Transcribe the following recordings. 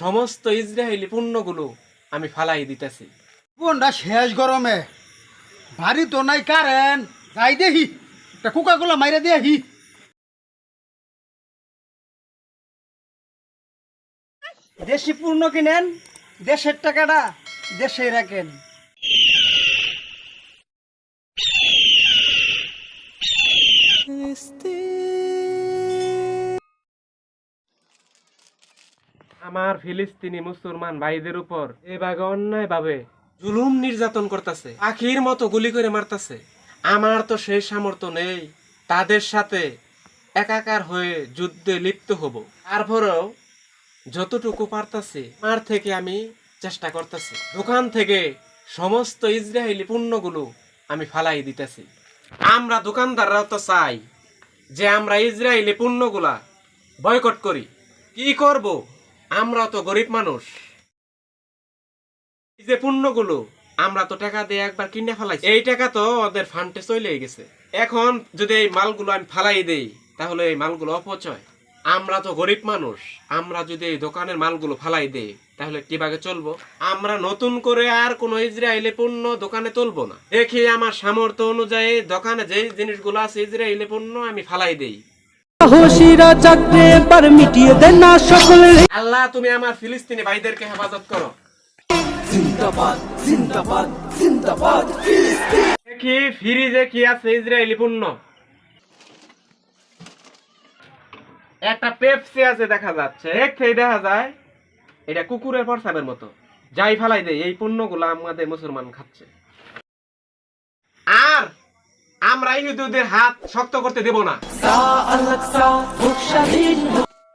সমস্ত ইসরায়েলি পণ্যগুলো আমি ফালাই দিতেছি। কোনটা শেষ গরমে। ভারী তো নাই কারেন যাই একটা কুকা মাইরা দিয়ে হি দেশি পূর্ণ কিনেন, দেশের টাকাটা দেশে রাখেন। আমার ফিলিস্তিনি মুসলমান ভাইদের উপর এভাবে অন্যায় ভাবে জুলুম নির্যাতন করতেছে, আখির মতো গুলি করে মারতাছে। আমার তো সেই সামর্থ্য নেই, তাদের সাথে একাকার হয়ে যুদ্ধে লিপ্ত হব। তারপরেও যতটুকু পারতাছি আমার থেকে আমি চেষ্টা করতেছি। দোকান থেকে সমস্ত ইসরায়েলি পণ্যগুলো আমি ফালাই দিতেছি। আমরা দোকানদাররাও তো চাই যে আমরা ইসরায়েলি পণ্যগুলা বয়কট করি। কি করব? আমরা তো গরিব মানুষ। এই যে পণ্যগুলো, আমরা তো টাকা দিয়ে একবার কিনে ফেলাইছি। এই টাকা তো ওদের ফান্ডে চলে গেছে। এখন যদি এই মালগুলো আমি ফালাই দেই, তাহলে এই মালগুলো অপচয়। আমরা তো গরিব মানুষ। আমরা যদি এই দোকানের মালগুলো ফালাই দেই, তাহলে কীভাবে চলবো? আমরা নতুন করে আর কোনো ইসরায়েলি পণ্য দোকানে তুলবো না। দেখি আমার সামর্থ্য অনুযায়ী দোকানে যে জিনিসগুলো আছে ইসরায়েলি পণ্য আমি ফালাই দেই। সাহসীরা চাকরে এবার মিটিয়ে দেন না আল্লাহ তুমি আমার ফিলিস্তিনি ভাইদেরকে হেফাজত করো। দেখি ফ্রিজে কি আছে ইসরায়েলি পণ্য? একটা পেপসি আছে দেখা যাচ্ছে। দেখতেই দেখা যায় এটা কুকুরের প্রসাবের মতো। যাই ফেলাই দেয় এই পণ্যগুলো আমাদের মুসলমান খাচ্ছে। আর আমরা ইহুদিদের হাত শক্ত করতে দেব না।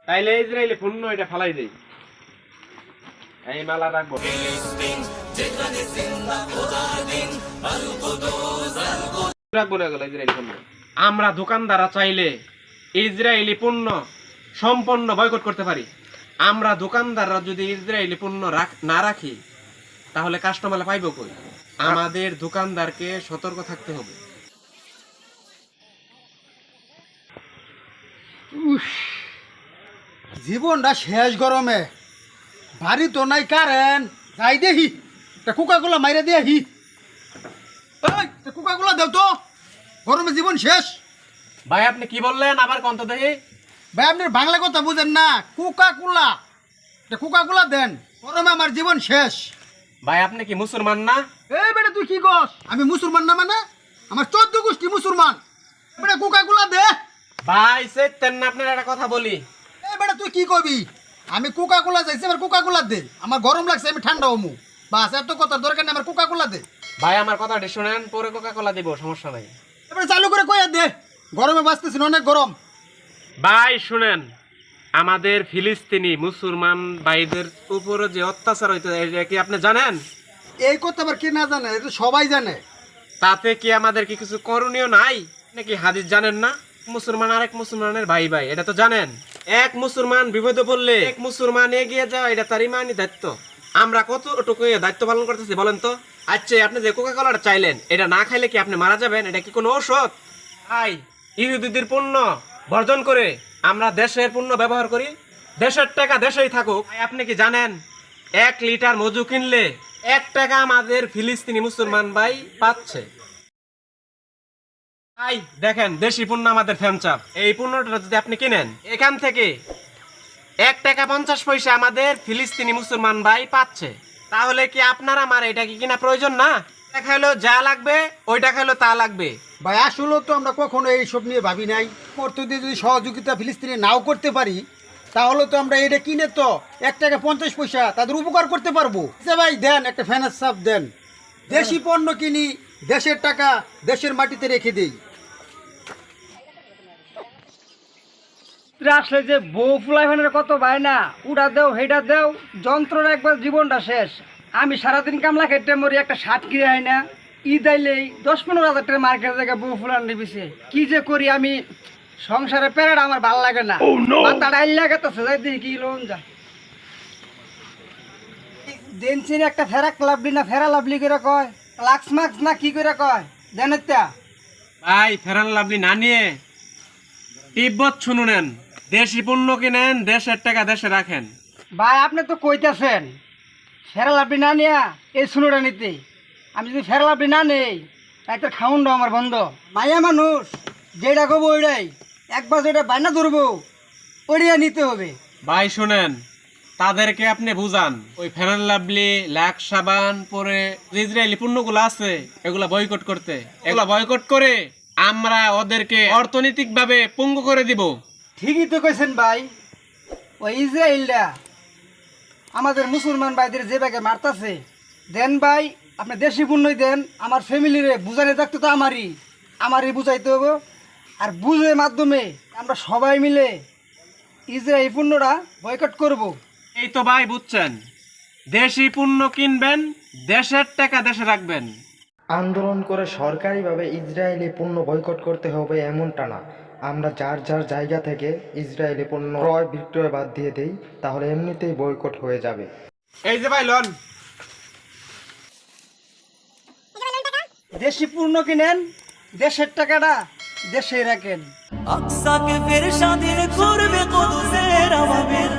তাইলে ইসরায়েলি পণ্য এটা ফালাই দেই। এই মালা রাখব। রাখব না এগুলো ইসরায়েলি পণ্য। আমরা দোকানদাররা চাইলে ইসরায়েলি পণ্য সম্পন্ন বয়কট করতে পারি। আমরা দোকানদাররা যদি ইসরায়েলি পণ্য না রাখি, তাহলে কাস্টমার পাইব কই? আমাদের দোকানদারকে সতর্ক থাকতে হবে। জীবনটা শেষ গরমে। ভারী তো নাই কারেন যাই দেখি একটা কুকা গুলা মাইরা দিয়ে হি কুকা গুলা দেও তো। গরমে জীবন শেষ। ভাই আপনি কি বললেন? আবার কন্ত দেখি। ভাই আপনি বাংলা কথা বুঝেন না। কুকা কুলা কুকা গুলা দেন। গরমে আমার জীবন শেষ। ভাই আপনি কি মুসলমান না? এই বেটা তুই কি কস আমি মুসলমান না মানে? আমার চোদ্দ গোষ্ঠী মুসলমান। বেটা কুকা দে। ভাই চেতেন না আপনার একটা কথা বলি। তুই কি কবি? আমি কোকা কোলা চাইছি আমার কোকা কোলা দে। আমার গরম লাগছে আমি ঠান্ডা হমু। বাস এত কথা দরকার নেই আমার কোকা কোলা দে। ভাই আমার কথাটি শুনেন পরে কোকা কোলা দিব সমস্যা নাই। এবারে চালু করে কইয়া দে। গরমে বাঁচতেছি অনেক গরম। ভাই শুনেন আমাদের ফিলিস্তিনি মুসলমান ভাইদের উপরে যে অত্যাচার হইতে এটা কি আপনি জানেন? এই কথা আবার কে না জানে? এটা সবাই জানে। তাতে কি আমাদের কি কিছু করণীয় নাই? নাকি হাদিস জানেন না? মুসলমান আরেক মুসলমানের ভাই ভাই এটা তো জানেন। এক মুসলমান বিপদে পড়লে এক মুসলমান এগিয়ে যাওয়া এটা তার ইমানি দায়িত্ব। আমরা কতটুকু দায়িত্ব পালন করতেছি বলেন তো? আচ্ছা আপনি যে কোকা কোলাটা চাইলেন এটা না খাইলে কি আপনি মারা যাবেন? এটা কি কোনো ঔষধ? ভাই ইহুদিদের পণ্য বর্জন করে আমরা দেশের পণ্য ব্যবহার করি। দেশের টাকা দেশেই থাকুক। আপনি কি জানেন এক লিটার মজু কিনলে এক টাকা আমাদের ফিলিস্তিনি মুসলমান ভাই পাচ্ছে। ভাই দেখেন, দেশি পণ্য আমাদের ফ্যানচাপ এই পণ্যটা যদি আপনি কিনেন, এখান থেকে এক টাকা পঞ্চাশ পয়সা আমাদের ফিলিস্তিনি মুসলমান ভাই পাচ্ছে। তাহলে কি আপনার আমার এটা কি কিনা প্রয়োজন না? খাইলো যা লাগবে, ওইটা খাইলো তা লাগবে। ভাই, আসলে তো আমরা কখনো এইসব নিয়ে ভাবি নাই। করতে যদি সহযোগিতা ফিলিস্তিনি নাও করতে পারি, তাহলে তো আমরা এটা কিনে তো এক টাকা পঞ্চাশ পয়সা তাদের উপকার করতে পারব। আচ্ছা ভাই, দেন একটা ফ্যানের সাপ দেন। দেশি পণ্য কিনি, দেশের টাকা দেশের মাটিতে রেখে দিই। আসলে যে বউ ফুলাইভানের কত ভাই না উড়া দেও হেটা দেও যন্ত্রর একবার জীবনটা শেষ। আমি সারাদিন কামলা খেটে মরি একটা শার্ট কিনে হয় না। ঈদ আইলেই দশ পনেরো হাজার টাকা মার্কেট জায়গায় বউ ফুলান নিবিছে। কি যে করি আমি? সংসারে প্যারাটা আমার ভালো লাগে না। মাথা ডাইল লাগাতেছে যাই কি লোন যা দেনছিন একটা ফেরাক লাভলি না ফেরা লাভলি করে কয়? লাক্স মাক্স না কি করে কয়? জানেন তা ভাই ফেরান লাভলি না নিয়ে। তিব্বত শুনুনেন দেশি পণ্য কিনেন দেশের টাকা দেশে রাখেন। ভাই আপনি তো কইতাছেন ফেরাল আপনি না নিয়া এই শুনোটা নিতে। আমি যদি ফেরাল আপনি না নেই একটা খাউন্ড আমার বন্ধ। মায়া মানুষ যেটা কবো ওইটাই একবার যেটা বায়না ধরবো ওইটা নিতে হবে। ভাই শুনেন তাদেরকে আপনি বুঝান ওই ফেরান লাভলি ল্যাক সাবান পরে ইসরায়েলি পণ্যগুলো আছে এগুলা বয়কট করতে। এগুলা বয়কট করে আমরা ওদেরকে অর্থনৈতিকভাবে পঙ্গু করে দিব। ঠিকই তো কইছেন ভাই। ওই ইসরায়েলটা আমাদের মুসলমান ভাইদের যে ব্যাগে মারতাছে দেন ভাই আপনি দেশি পুণ্যই দেন আমার ফ্যামিলিরে বুঝানে থাকতে তো আমারই আমারই বুঝাইতে হবে আর বুঝের মাধ্যমে আমরা সবাই মিলে ইসরায়েল পণ্যটা বয়কট করব। এই তো ভাই বুঝছেন দেশি পণ্য কিনবেন দেশের টাকা দেশে রাখবেন। আন্দোলন করে সরকারিভাবে ইসরায়েলি পণ্য বয়কট করতে হবে এমনটা না। আমরা যার যার জায়গা থেকে ইসরায়েলি পণ্য ক্রয় বিক্রয় বাদ দিয়ে দেই তাহলে এমনিতেই বয়কট হয়ে যাবে। এই যে ভাই লোন। দেশি পূর্ণ কিনেন দেশের টাকাটা দেশে রাখেন। আকসাকে ফের স্বাধীন করবে কদুসের আবাবিল